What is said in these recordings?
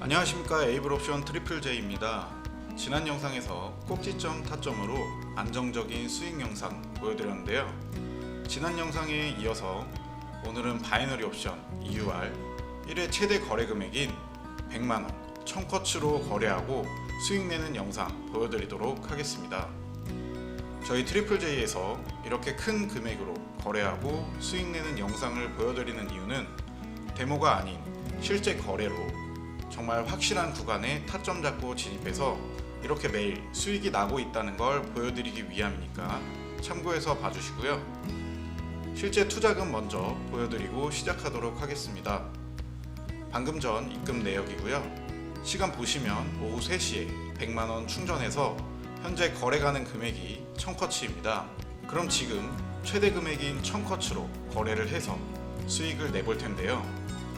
안녕하십니까 에이블옵션 트리플 J입니다. 지난 영상에서 꼭지점 타점으로 안정적인 수익 영상 보여드렸는데요. 지난 영상에 이어서 오늘은 바이너리 옵션 EUR 1회 최대 거래 금액인 100만원 1000커츠로 거래하고 수익 내는 영상 보여드리도록 하겠습니다. 저희 트리플 J에서 이렇게 큰 금액으로 거래하고 수익 내는 영상을 보여드리는 이유는 데모가 아닌 실제 거래로 정말 확실한 구간에 타점 잡고 진입해서 이렇게 매일 수익이 나고 있다는 걸 보여드리기 위함이니까 참고해서 봐주시고요. 실제 투자금 먼저 보여드리고 시작하도록 하겠습니다. 방금 전 입금 내역이고요. 시간 보시면 오후 3시에 100만원 충전해서 현재 거래 가는 금액이 1000커츠입니다. 그럼 지금 최대 금액인 1000커츠로 거래를 해서 수익을 내볼 텐데요.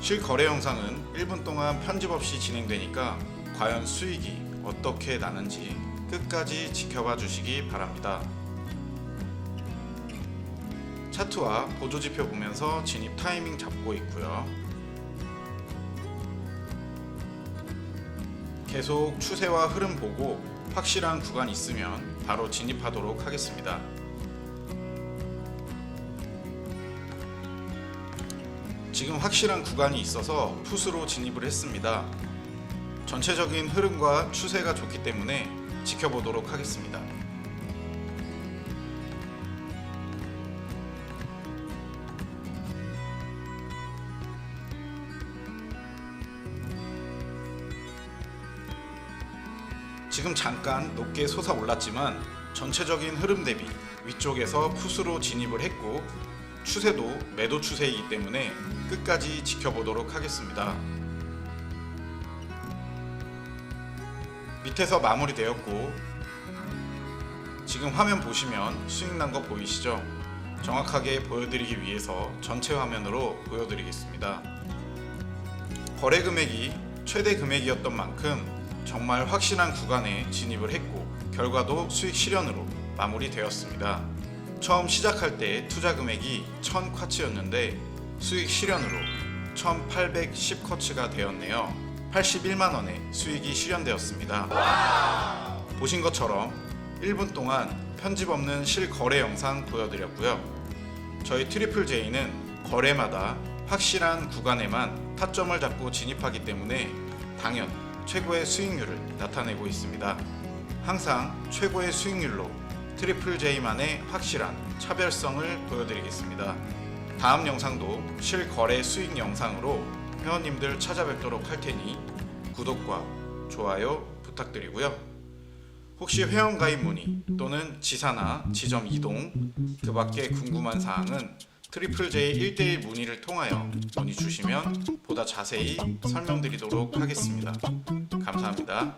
실거래 영상은 1분 동안 편집 없이 진행되니까 과연 수익이 어떻게 나는지 끝까지 지켜봐 주시기 바랍니다. 차트와 보조지표 보면서 진입 타이밍 잡고 있고요. 계속 추세와 흐름 보고 확실한 구간 있으면 바로 진입하도록 하겠습니다. 지금 확실한 구간이 있어서 풋으로 진입을 했습니다. 전체적인 흐름과 추세가 좋기 때문에 지켜보도록 하겠습니다. 지금 잠깐 높게 솟아올랐지만 전체적인 흐름 대비 위쪽에서 풋으로 진입을 했고 추세도 매도 추세이기 때문에 끝까지 지켜보도록 하겠습니다. 밑에서 마무리되었고 지금 화면 보시면 수익 난 거 보이시죠? 정확하게 보여드리기 위해서 전체 화면으로 보여드리겠습니다. 거래 금액이 최대 금액이었던 만큼 정말 확실한 구간에 진입을 했고 결과도 수익 실현으로 마무리되었습니다. 처음 시작할 때 투자 금액이 1000쿼츠였는데 수익 실현으로 1810쿼츠가 되었네요. 81만 원의 수익이 실현되었습니다. 보신 것처럼 1분 동안 편집 없는 실거래 영상 보여드렸고요. 저희 트리플 J는 거래마다 확실한 구간에만 타점을 잡고 진입하기 때문에 당연 최고의 수익률을 나타내고 있습니다. 항상 최고의 수익률로 트리플 J만의 확실한 차별성을 보여드리겠습니다. 다음 영상도 실거래 수익 영상으로 회원님들 찾아뵙도록 할 테니 구독과 좋아요 부탁드리고요. 혹시 회원 가입 문의 또는 지사나 지점 이동 그 밖에 궁금한 사항은 트리플 J 1대1 문의를 통하여 문의 주시면 보다 자세히 설명드리도록 하겠습니다. 감사합니다.